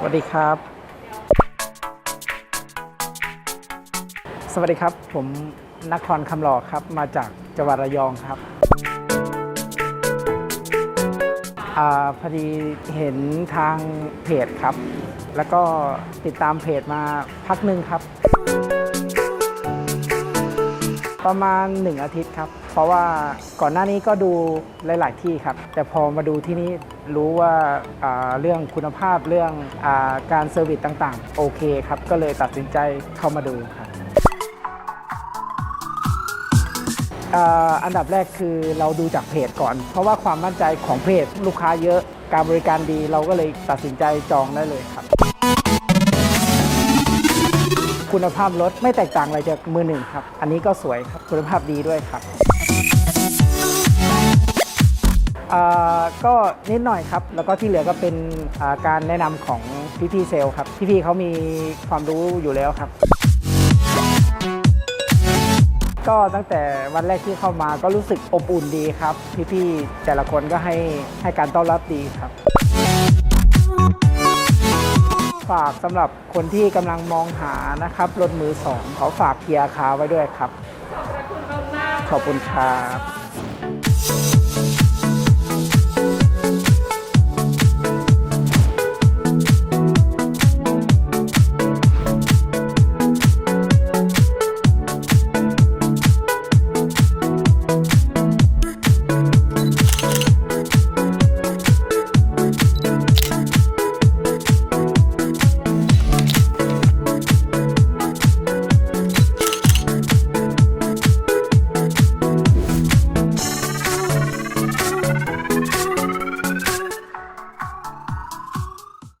สวัสดีครับ สวัสดีครับ ผมนครคำหล่อครับ มาจากจังหวัดระยองครับอาพอดีเห็นทางเพจครับ แล้วก็ติดตามเพจมาพักหนึ่งครับ ประมาณ 1 อาทิตย์ครับ เพราะว่าก่อนหน้านี้ก็ดูหลาย ๆ ที่ครับ แต่พอมาดูที่นี่รู้ว่าาเรื่องคุณภาพเรื่องอาการเซอร์วิสต่าง ๆ โอเคครับ ก็เลยตัดสินใจเข้ามาดูครับอันดับแรกคือเราดูจากเพจก่อน เพราะว่าความมั่นใจของเพจลูกค้าเยอะการบริการดีเราก็เลยตัดสินใจจองได้เลยครับ คุณภาพรถไม่แตกต่างอะไรจากมือหนึ่งครับ อันนี้ก็สวยครับคุณภาพดีด้วยครับก็นิดหน่อยครับ แล้วก็ที่เหลือก็เป็นาการแนะนำของพี่ๆเซลครับ พี่ๆเขามีความรู้อยู่แล้วครับ ก็ตั้งแต่วันแรกที่เข้ามาก็รู้สึกอบอุ่นดีครับ พี่ๆแต่ละคนก็ให้ให้การต้อนรับดีครับ ฝากสำหรับคนที่กำลังมองหานะครับรถมือสองขอฝากเพียร์คาไว้ด้วยครับ ขอบคุณครับ